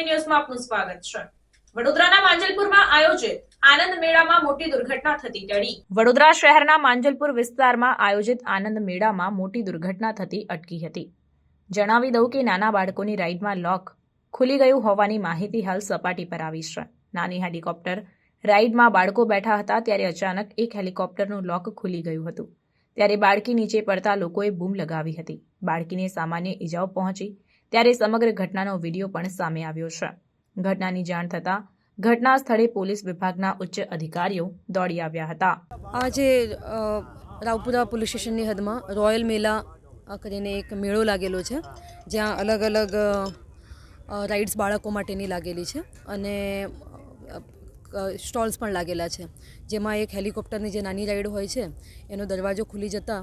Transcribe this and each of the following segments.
ન્યૂઝમાં આપનું સ્વાગત છે. વડોદરાના માંજલપુરમાં આયોજિત આનંદ મેળામાં મોટી દુર્ઘટના થતી ટળી. વડોદરા શહેરના માંજલપુર વિસ્તારમાં આયોજિત આનંદ મેળામાં મોટી દુર્ઘટના થતી અટકી હતી. જણાવી દઉં કે નાના બાળકોની રાઇડમાં લોક ખુલી ગયું હોવાની માહિતી હાલ સપાટી પર આવી છે. નાની હેલિકોપ્ટર રાઇડમાં બાળકો બેઠા હતા ત્યારે અચાનક એક હેલિકોપ્ટરનું લોક ખુલી ગયું હતું. ત્યારે બાળકી નીચે પડતા લોકોએ બૂમ લગાવી હતી. બાળકીને સામાન્ય ઈજાઓ પહોંચી ત્યારે સમગ્ર ઘટનાનો વીડિયો પણ સામે આવ્યો છે. ઘટનાની જાણ થતાં ઘટના સ્થળે પોલીસ વિભાગના ઉચ્ચ અધિકારીઓ દોડી આવ્યા હતા. આજે રાવપુરા પોલીસ સ્ટેશનની હદમાં રોયલ મેલા કરીને એક મેળો લાગેલો છે, જ્યાં અલગ અલગ રાઇડ્સ બાળકો માટેની લાગેલી છે અને સ્ટોલ્સ પણ લાગેલા છે. જેમાં એક હેલિકોપ્ટરની જે નાની રાઈડ હોય છે, એનો દરવાજો ખુલી જતાં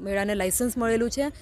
મેળાને લાઇસન્સ મળેલું છે.